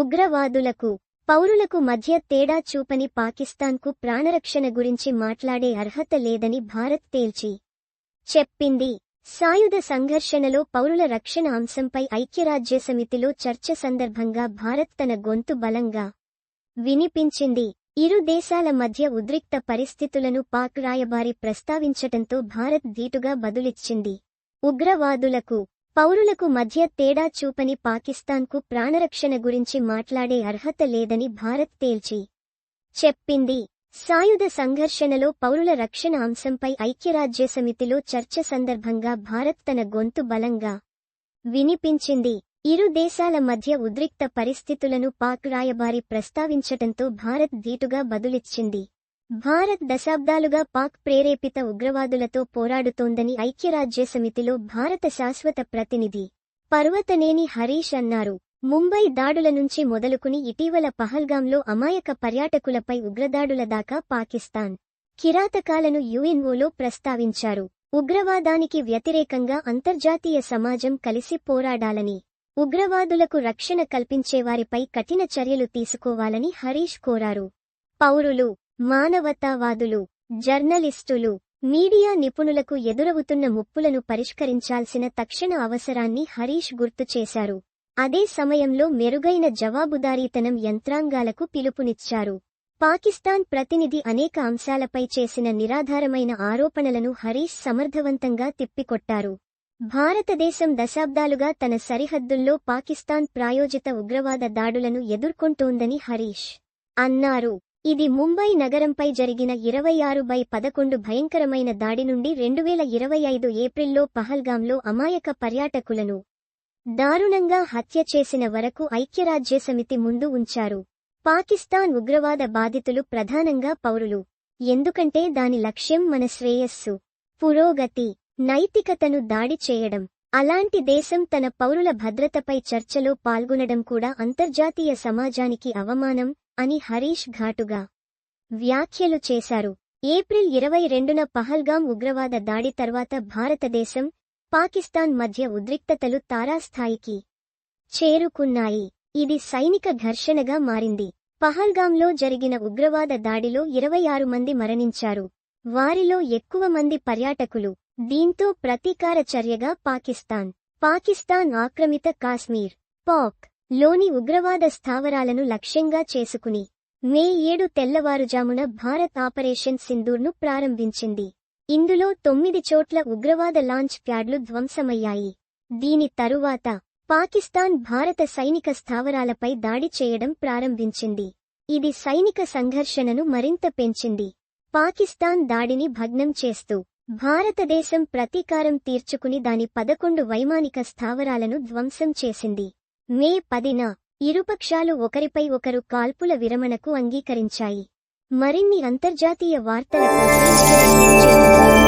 ఉగ్రవాదులకు పౌరులకు మధ్య తేడా చూపని పాకిస్తాన్కు ప్రాణరక్షణ గురించి మాట్లాడే అర్హత లేదని భారత్ తేల్చి చెప్పింది. సాయుధ సంఘర్షణలో పౌరుల రక్షణ అంశంపై ఐక్యరాజ్యసమితిలో చర్చ సందర్భంగా భారత్ తన గొంతు బలంగా వినిపించింది. ఇరు దేశాల మధ్య ఉద్రిక్త పరిస్థితులను పాక్ రాయబారి ప్రస్తావించటంతో భారత్ ధీటుగా బదులిచ్చింది. ఉగ్రవాదులకు పౌరులకు మధ్య తేడా చూపని పాకిస్తాన్కు ప్రాణరక్షణ గురించి మాట్లాడే అర్హత లేదని భారత్ తేల్చి చెప్పింది. సాయుధ సంఘర్షణలో పౌరుల రక్షణ అంశంపై ఐక్యరాజ్యసమితిలో చర్చ సందర్భంగా భారత్ తన గొంతు బలంగా వినిపించింది. ఇరు దేశాల మధ్య ఉద్రిక్త పరిస్థితులను పాక్ రాయబారి ప్రస్తావించటంతో భారత్ ధీటుగా బదులిచ్చింది. భారత్ దశాబ్దాలుగా పాక్ ప్రేరేపిత ఉగ్రవాదులతో పోరాడుతోందని ఐక్యరాజ్య సమితిలో భారత శాశ్వత ప్రతినిధి పర్వతనేని హరీష్ అన్నారు. ముంబై దాడుల నుంచి మొదలుకుని ఇటీవల పహల్గాంలో అమాయక పర్యాటకులపై ఉగ్రదాడుల దాకా పాకిస్తాన్ కిరాతకాలను యుఎన్ఓలో ప్రస్తావించారు. ఉగ్రవాదానికి వ్యతిరేకంగా అంతర్జాతీయ సమాజం కలిసి పోరాడాలని ఉగ్రవాదులకు రక్షణ కల్పించేవారిపై కఠిన చర్యలు తీసుకోవాలని హరీష్ కోరారు. పౌరులు మానవతావాదులు జర్నలిస్టులు మీడియా నిపుణులకు ఎదురవుతున్న ముప్పులను పరిష్కరించాల్సిన తక్షణ అవసరాన్ని హరీష్ గుర్తు చేశారు. అదే సమయంలో మెరుగైన జవాబుదారీతనం యంత్రాంగాలకు పిలుపునిచ్చారు. పాకిస్తాన్ ప్రతినిధి అనేక అంశాలపై చేసిన నిరాధారమైన ఆరోపణలను హరీష్ సమర్థవంతంగా తిప్పికొట్టారు. భారతదేశం దశాబ్దాలుగా తన సరిహద్దుల్లో పాకిస్తాన్ ప్రాయోజిత ఉగ్రవాద దాడులను ఎదుర్కొంటోందని హరీష్ అన్నారు. ఇది ముంబై నగరంపై జరిగిన ఇరవై ఆరు బై పదకొండు భయంకరమైన దాడి నుండి రెండువేల ఇరవై ఐదు ఏప్రిల్లో పహల్గాంలో అమాయక పర్యాటకులను దారుణంగా హత్య చేసిన వరకు ఐక్యరాజ్యసమితి ముందు ఉంచారు. పాకిస్తాన్ ఉగ్రవాద బాధితులు ప్రధానంగా పౌరులు. ఎందుకంటే దాని లక్ష్యం మన శ్రేయస్సు పురోగతి నైతికతను దాడి చేయడం. అలాంటి దేశం తన పౌరుల భద్రతపై చర్చలో పాల్గొనడం కూడా అంతర్జాతీయ సమాజానికి అవమానం అని హరీష్ ఘాటుగా వ్యాఖ్యలు చేశారు. ఏప్రిల్ ఇరవై రెండున పహల్గాం ఉగ్రవాద దాడి తర్వాత భారతదేశం పాకిస్తాన్ మధ్య ఉద్రిక్తతలు తారాస్థాయికి చేరుకున్నాయి. ఇది సైనిక ఘర్షణగా మారింది. పహల్గాంలో జరిగిన ఉగ్రవాద దాడిలో ఇరవై ఆరు మంది మరణించారు. వారిలో ఎక్కువ మంది పర్యాటకులు దీంతో ప్రతీకార చర్యగా పాకిస్తాన్. పాకిస్తాన్ ఆక్రమిత కాశ్మీర్. పాక్. లోని ఉగ్రవాద స్థావరాలను లక్ష్యంగా చేసుకుని. మే ఏడు తెల్లవారుజామున భారత్ ఆపరేషన్ సింధూర్ను ప్రారంభించింది. ఇందులో తొమ్మిది చోట్ల ఉగ్రవాద లాంచ్ ప్యాడ్లు ధ్వంసమయ్యాయి. దీని తరువాత పాకిస్తాన్ భారత సైనిక స్థావరాలపై దాడి చేయడం ప్రారంభించింది. ఇది సైనిక సంఘర్షణను మరింత పెంచింది. పాకిస్తాన్ దాడిని భగ్నం చేస్తూ భారతదేశం ప్రతీకారం తీర్చుకుని దాని పదకొండు వైమానిక స్థావరాలను ధ్వంసం చేసింది. మే పదిన ఇరుపక్షాలు ఒకరిపై ఒకరు కాల్పుల విరమణకు అంగీకరించాయి. మరిన్ని అంతర్జాతీయ వార్తల కోసం